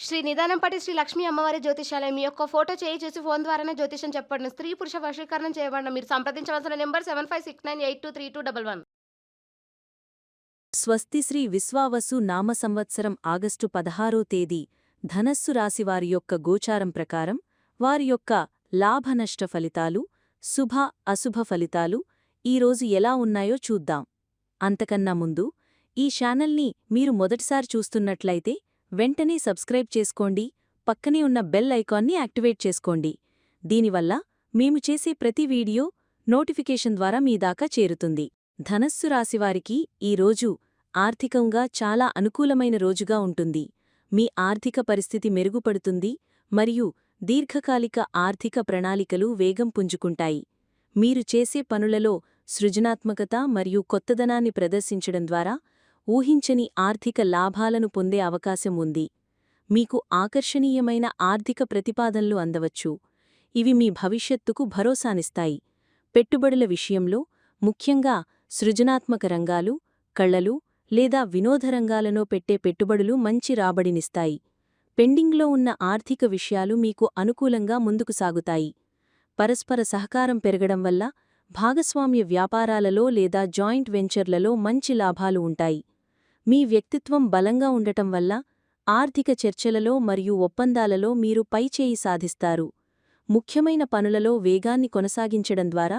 శ్రీ నిదానంపాటి శ్రీ లక్ష్మీ అమ్మవారి జ్యోతిషాలయం. మీ యొక్క ఫోటో చేయి చూసి ఫోన్ ద్వారానే జ్యోతిషం చెప్పండి. స్త్రీ పురుష వశీకరణం చేయబడిన మీరు సంప్రదించవలసిన number seven five six nine eight two three two double one. స్వస్తి శ్రీ విశ్వావసు నామ సంవత్సరం ఆగస్టు పదహారో తేదీ. ధనస్సు రాశివారి యొక్క గోచారం ప్రకారం వారి యొక్క లాభనష్ట ఫలితాలు శుభ అశుభ ఫలితాలు ఈరోజు ఎలా ఉన్నాయో చూద్దాం. అంతకన్నా ముందు ఈ ఛానల్ని మీరు మొదటిసారి చూస్తున్నట్లయితే వెంటనే సబ్స్క్రైబ్ చేసుకోండి పక్కనే ఉన్న బెల్ ఐకాన్ని యాక్టివేట్ చేసుకోండి. దీనివల్ల మేము చేసే ప్రతి వీడియో నోటిఫికేషన్ ద్వారా మీ దాకా చేరుతుంది. ధనస్సు రాశివారికి ఈ రోజు ఆర్థికంగా చాలా అనుకూలమైన రోజుగా ఉంటుంది. మీ ఆర్థిక పరిస్థితి మెరుగుపడుతుంది మరియు దీర్ఘకాలిక ఆర్థిక ప్రణాళికలు వేగం పుంజుకుంటాయి. మీరు చేసే పనులలో సృజనాత్మకత మరియు కొత్తదనాన్ని ప్రదర్శించడం ద్వారా ఊహించని ఆర్థిక లాభాలను పొందే అవకాశం ఉంది. మీకు ఆకర్షణీయమైన ఆర్థిక ప్రతిపాదనలు అందవచ్చు. ఇవి మీ భవిష్యత్తుకు భరోసానిస్తాయి. పెట్టుబడుల విషయంలో ముఖ్యంగా సృజనాత్మక రంగాలు కళ్ళలు లేదా వినోద రంగాలలో పెట్టే పెట్టుబడులు మంచి రాబడినిస్తాయి. పెండింగ్లో ఉన్న ఆర్థిక విషయాలు మీకు అనుకూలంగా ముందుకు సాగుతాయి. పరస్పర సహకారం పెరగడం వల్ల భాగస్వామ్య వ్యాపారాలలో లేదా జాయింట్ వెంచర్లలో మంచి లాభాలు ఉంటాయి. మీ వ్యక్తిత్వం బలంగా ఉండటం వల్ల ఆర్థిక చర్చలలో మరియు ఒప్పందాలలో మీరు పైచేయి సాధిస్తారు. ముఖ్యమైన పనులలో వేగాన్ని కొనసాగించడం ద్వారా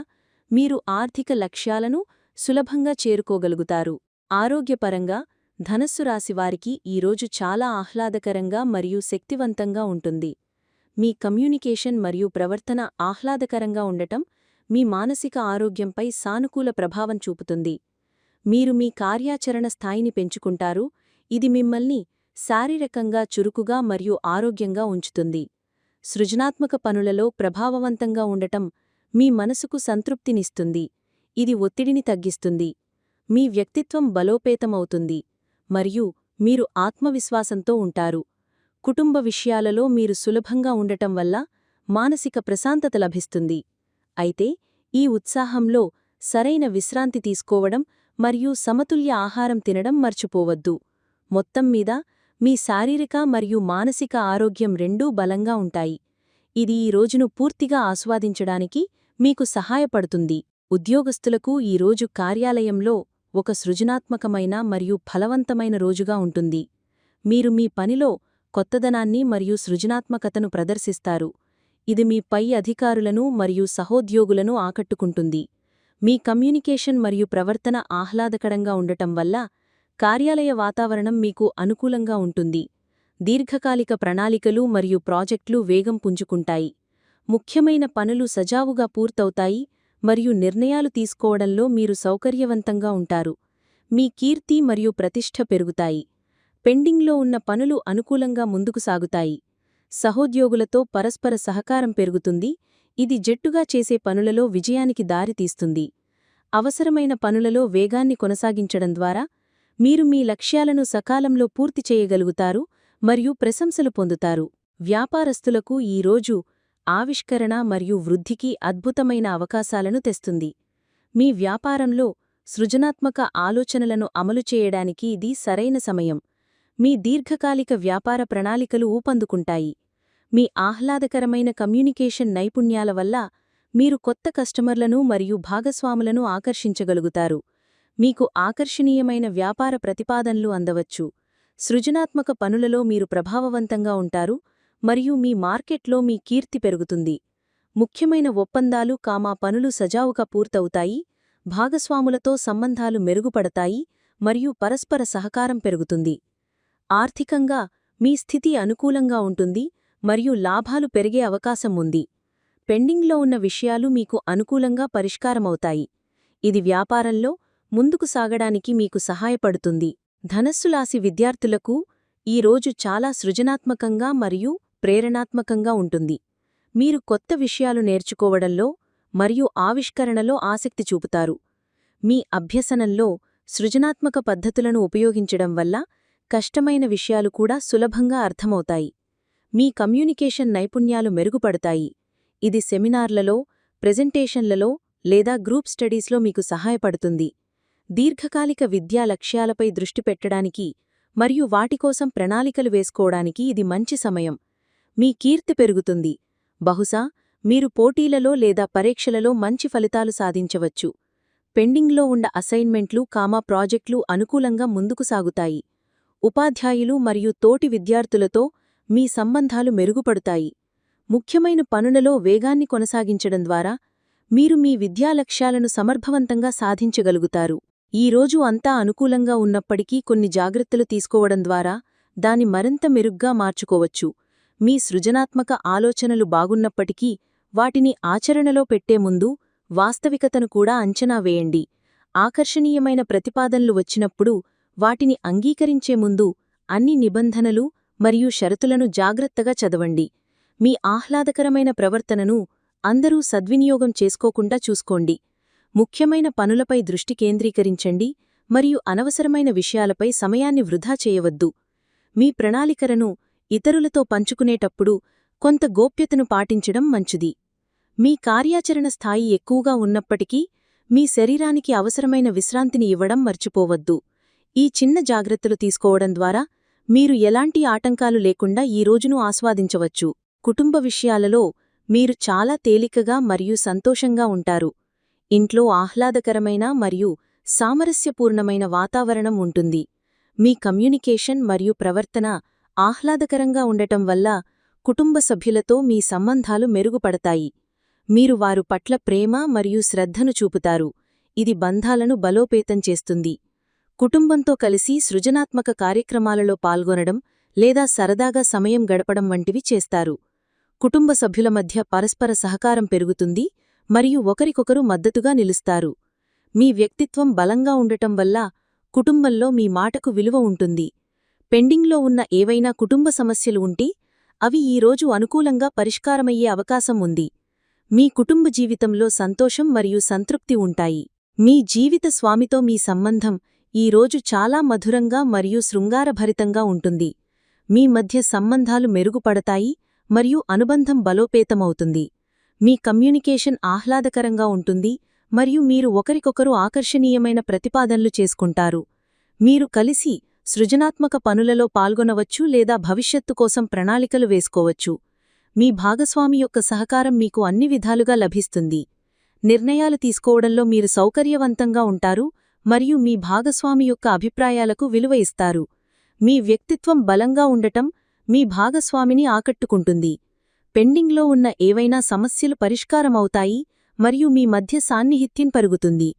మీరు ఆర్థిక లక్ష్యాలను సులభంగా చేరుకోగలుగుతారు. ఆరోగ్యపరంగా ధనస్సు రాశివారికి ఈరోజు చాలా ఆహ్లాదకరంగా మరియు శక్తివంతంగా ఉంటుంది. మీ కమ్యూనికేషన్ మరియు ప్రవర్తన ఆహ్లాదకరంగా ఉండటం మీ మానసిక ఆరోగ్యంపై సానుకూల ప్రభావం చూపుతుంది. మీరు మీ కార్యాచరణ స్థాయిని పెంచుకుంటారు ఇది మిమ్మల్ని శారీరకంగా చురుకుగా మరియు ఆరోగ్యంగా ఉంచుతుంది. సృజనాత్మక పనులలో ప్రభావవంతంగా ఉండటం మీ మనసుకు సంతృప్తినిస్తుంది ఇది ఒత్తిడిని తగ్గిస్తుంది మీ వ్యక్తిత్వం బలోపేతమవుతుంది మరియు మీరు ఆత్మవిశ్వాసంతో ఉంటారు. కుటుంబ విషయాలలో మీరు సులభంగా ఉండటం వల్ల మానసిక ప్రశాంతత లభిస్తుంది. అయితే ఈ ఉత్సాహంలో సరైన విశ్రాంతి తీసుకోవడం మరియు సమతుల్య ఆహారం తినడం మర్చిపోవద్దు. మొత్తం మీద మీ శారీరక మరియు మానసిక ఆరోగ్యం రెండూ బలంగా ఉంటాయి. ఇది ఈ రోజును పూర్తిగా ఆస్వాదించడానికి మీకు సహాయపడుతుంది. ఉద్యోగస్తులకు ఈ రోజు కార్యాలయంలో ఒక సృజనాత్మకమైన మరియు ఫలవంతమైన రోజుగా ఉంటుంది. మీరు మీ పనిలో కొత్తదనాన్ని మరియు సృజనాత్మకతను ప్రదర్శిస్తారు. ఇది మీ పై అధికారులను మరియు సహోద్యోగులను ఆకట్టుకుంటుంది. మీ కమ్యూనికేషన్ మరియు ప్రవర్తన ఆహ్లాదకరంగా ఉండటం వల్ల కార్యాలయ వాతావరణం మీకు అనుకూలంగా ఉంటుంది. దీర్ఘకాలిక ప్రణాళికలు మరియు ప్రాజెక్టులు వేగం పుంజుకుంటాయి. ముఖ్యమైన పనులు సజావుగా పూర్తవుతాయి మరియు నిర్ణయాలు తీసుకోవడంలో మీరు సౌకర్యవంతంగా ఉంటారు. మీ కీర్తి మరియు ప్రతిష్ఠ పెరుగుతాయి. పెండింగ్లో ఉన్న పనులు అనుకూలంగా ముందుకు సాగుతాయి. సహోద్యోగులతో పరస్పర సహకారం పెరుగుతుంది. ఇది జట్టుగా చేసే పనులలో విజయానికి దారితీస్తుంది అవసరమైన పనులలో వేగాన్ని కొనసాగించడం ద్వారా మీరు మీ లక్ష్యాలను సకాలంలో పూర్తి చేయగలుగుతారు మరియు ప్రశంసలు పొందుతారు. వ్యాపారస్తులకు ఈరోజు ఆవిష్కరణ మరియు వృద్ధికి అద్భుతమైన అవకాశాలను తెస్తుంది. మీ వ్యాపారంలో సృజనాత్మక ఆలోచనలను అమలు చేయడానికి ఇది సరైన సమయం. మీ దీర్ఘకాలిక వ్యాపార ప్రణాళికలు ఊపందుకుంటాయి. మీ ఆహ్లాదకరమైన కమ్యూనికేషన్ నైపుణ్యాల వల్ల మీరు కొత్త కస్టమర్లను మరియు భాగస్వాములను ఆకర్షించగలుగుతారు. మీకు ఆకర్షణీయమైన వ్యాపార ప్రతిపాదనలు అందవచ్చు. సృజనాత్మక పనులలో మీరు ప్రభావవంతంగా ఉంటారు మరియు మీ మార్కెట్లో మీ కీర్తి పెరుగుతుంది. ముఖ్యమైన ఒప్పందాలు కామా పనులు సజావుగా పూర్తవుతాయి భాగస్వాములతో సంబంధాలు మెరుగుపడతాయి మరియు పరస్పర సహకారం పెరుగుతుంది. ఆర్థికంగా మీ స్థితి అనుకూలంగా ఉంటుంది మరియు లాభాలు పెరిగే అవకాశం ఉంది. పెండింగ్లో ఉన్న విషయాలు మీకు అనుకూలంగా పరిష్కారమవుతాయి. ఇది వ్యాపారంలో ముందుకు సాగడానికి మీకు సహాయపడుతుంది. ధనస్సులాసి విద్యార్థులకు ఈ రోజు చాలా సృజనాత్మకంగా మరియు ప్రేరణాత్మకంగా ఉంటుంది. మీరు కొత్త విషయాలు నేర్చుకోవడంలో మరియు ఆవిష్కరణలో ఆసక్తి చూపుతారు. మీ అభ్యసనంలో సృజనాత్మక పద్ధతులను ఉపయోగించడం వల్ల కష్టమైన విషయాలు కూడా సులభంగా అర్థమవుతాయి. మీ కమ్యూనికేషన్ నైపుణ్యాలు మెరుగుపడతాయి. ఇది సెమినార్లలో ప్రెజెంటేషన్లలో లేదా గ్రూప్ స్టడీస్లో మీకు సహాయపడుతుంది. దీర్ఘకాలిక విద్యా లక్ష్యాలపై దృష్టి పెట్టడానికి మరియు వాటికోసం ప్రణాళికలు వేసుకోవడానికి ఇది మంచి సమయం. మీ కీర్తి పెరుగుతుంది. బహుశా మీరు పోటీలలో లేదా పరీక్షలలో మంచి ఫలితాలు సాధించవచ్చు. పెండింగ్లో ఉన్న అసైన్మెంట్లు కామా ప్రాజెక్టులు అనుకూలంగా ముందుకు సాగుతాయి. ఉపాధ్యాయులు మరియు తోటి విద్యార్థులతో మీ సంబంధాలు మెరుగుపడతాయి. ముఖ్యమైన పనులలో వేగాన్ని కొనసాగించడం ద్వారా మీరు మీ విద్యా లక్ష్యాలను సమర్థవంతంగా సాధించగలుగుతారు. ఈ రోజు అంతా అనుకూలంగా ఉన్నప్పటికీ కొన్ని జాగ్రత్తలు తీసుకోవడం ద్వారా దాని మరింత మెరుగ్గా మార్చుకోవచ్చు. మీ సృజనాత్మక ఆలోచనలు బాగున్నప్పటికీ వాటిని ఆచరణలో పెట్టే ముందు వాస్తవికతను కూడా అంచనా వేయండి. ఆకర్షణీయమైన ప్రతిపాదనలు వచ్చినప్పుడు వాటిని అంగీకరించే ముందు అన్ని నిబంధనలు మరియు షరతులను జాగ్రత్తగా చదవండి. మీ ఆహ్లాదకరమైన ప్రవర్తనను అందరూ సద్వినియోగం చేసుకోకుండా చూసుకోండి. ముఖ్యమైన పనులపై దృష్టి కేంద్రీకరించండి మరియు అనవసరమైన విషయాలపై సమయాన్ని వృధా చేయవద్దు. మీ ప్రణాళికలను ఇతరులతో పంచుకునేటప్పుడు కొంత గోప్యతను పాటించడం మంచిది. మీ కార్యాచరణ స్థాయి ఎక్కువగా ఉన్నప్పటికీ మీ శరీరానికి అవసరమైన విశ్రాంతిని ఇవ్వడం మర్చిపోవద్దు. ఈ చిన్న జాగ్రత్తలు తీసుకోవడం ద్వారా మీరు ఎలాంటి ఆటంకాలు లేకుండా ఈ రోజును ఆస్వాదించవచ్చు. కుటుంబ విషయాలలో మీరు చాలా తేలికగా మరియు సంతోషంగా ఉంటారు. ఇంట్లో ఆహ్లాదకరమైన మరియు సామరస్యపూర్ణమైన వాతావరణం ఉంటుంది. మీ కమ్యూనికేషన్ మరియు ప్రవర్తన ఆహ్లాదకరంగా ఉండటం వల్ల కుటుంబ సభ్యులతో మీ సంబంధాలు మెరుగుపడతాయి. మీరు వారు పట్ల ప్రేమ మరియు శ్రద్ధను చూపుతారు. ఇది బంధాలను బలోపేతం చేస్తుంది. కుటుంబంతో కలిసి సృజనాత్మక కార్యక్రమాలలో పాల్గొనడం లేదా సరదాగా సమయం గడపడం వంటివి చేస్తారు. కుటుంబ సభ్యుల మధ్య పరస్పర సహకారం పెరుగుతుంది మరియు ఒకరికొకరు మద్దతుగా నిలుస్తారు. మీ వ్యక్తిత్వం బలంగా ఉండటం వల్ల కుటుంబంలో మీ మాటకు విలువ ఉంటుంది. పెండింగ్లో ఉన్న ఏవైనా కుటుంబ సమస్యలు ఉంటే అవి ఈరోజు అనుకూలంగా పరిష్కారమయ్యే అవకాశం ఉంది. మీ కుటుంబ జీవితంలో సంతోషం మరియు సంతృప్తి ఉంటాయి. మీ జీవిత స్వామితో మీ సంబంధం ఈరోజు చాలా మధురంగా మరియు శృంగారభరితంగా ఉంటుంది. మీ మధ్య సంబంధాలు మెరుగుపడతాయి మరియు అనుబంధం బలోపేతమవుతుంది. మీ కమ్యూనికేషన్ ఆహ్లాదకరంగా ఉంటుంది మరియు మీరు ఒకరికొకరు ఆకర్షణీయమైన ప్రతిపాదనలు చేసుకుంటారు. మీరు కలిసి సృజనాత్మక పనులలో పాల్గొనవచ్చు లేదా భవిష్యత్తు కోసం ప్రణాళికలు వేసుకోవచ్చు. మీ భాగస్వామి యొక్క సహకారం మీకు అన్ని విధాలుగా లభిస్తుంది. నిర్ణయాలు తీసుకోవడంలో మీరు సౌకర్యవంతంగా ఉంటారు మరియు మీ భాగస్వామి యొక్క అభిప్రాయాలకు విలువ ఇస్తారు. మీ వ్యక్తిత్వం బలంగా ఉండటం మీ భాగస్వామిని ఆకట్టుకుంటుంది. పెండింగ్లో ఉన్న ఏవైనా సమస్యలు పరిష్కారమవుతాయి మరియు మీ మధ్య సాన్నిహిత్యం పరుగుతుంది.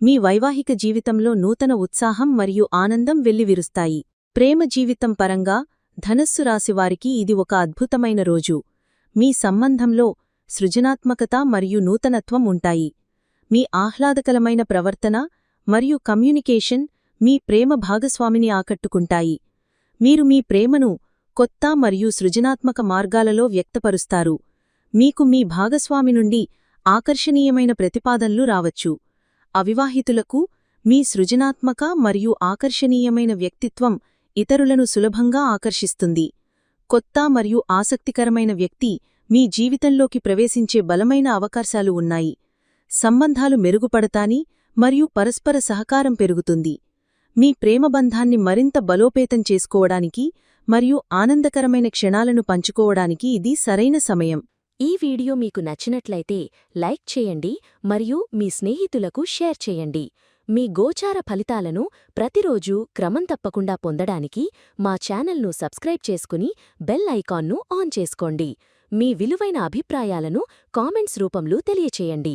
మీ వైవాహిక జీవితంలో నూతన ఉత్సాహం మరియు ఆనందం వెల్లివిరుస్తాయి. ప్రేమ జీవితం పరంగా ధనస్సు రాశివారికి ఇది ఒక అద్భుతమైన రోజు. మీ సంబంధంలో సృజనాత్మకత మరియు నూతనత్వం ఉంటాయి. మీ ఆహ్లాదకరమైన ప్రవర్తన మరియు కమ్యూనికేషన్ మీ ప్రేమ భాగస్వామిని ఆకట్టుకుంటాయి. మీరు మీ ప్రేమను కొత్త మరియు సృజనాత్మక మార్గాలలో వ్యక్తపరుస్తారు. మీకు మీ భాగస్వామి నుండి ఆకర్షణీయమైన ప్రతిపాదనలు రావచ్చు. అవివాహితులకు మీ సృజనాత్మక మరియు ఆకర్షణీయమైన వ్యక్తిత్వం ఇతరులను సులభంగా ఆకర్షిస్తుంది. కొత్త మరియు ఆసక్తికరమైన వ్యక్తి మీ జీవితంలోకి ప్రవేశించే బలమైన అవకాశాలు ఉన్నాయి. సంబంధాలు మెరుగుపడతాని మరియు పరస్పర సహకారం పెరుగుతుంది. మీ ప్రేమబంధాన్ని మరింత బలోపేతం చేసుకోవడానికి మరియు ఆనందకరమైన క్షణాలను పంచుకోవడానికి ఇది సరైన సమయం. ఈ వీడియో మీకు నచ్చినట్లయితే లైక్ చేయండి మరియు మీ స్నేహితులకు షేర్ చేయండి. మీ గోచార ఫలితాలను ప్రతిరోజూ క్రమం తప్పకుండా పొందడానికి మా ఛానల్ను సబ్స్క్రైబ్ చేసుకుని బెల్ ఐకాన్ను ఆన్ చేసుకోండి. మీ విలువైన అభిప్రాయాలను కామెంట్స్ రూపంలో తెలియచేయండి.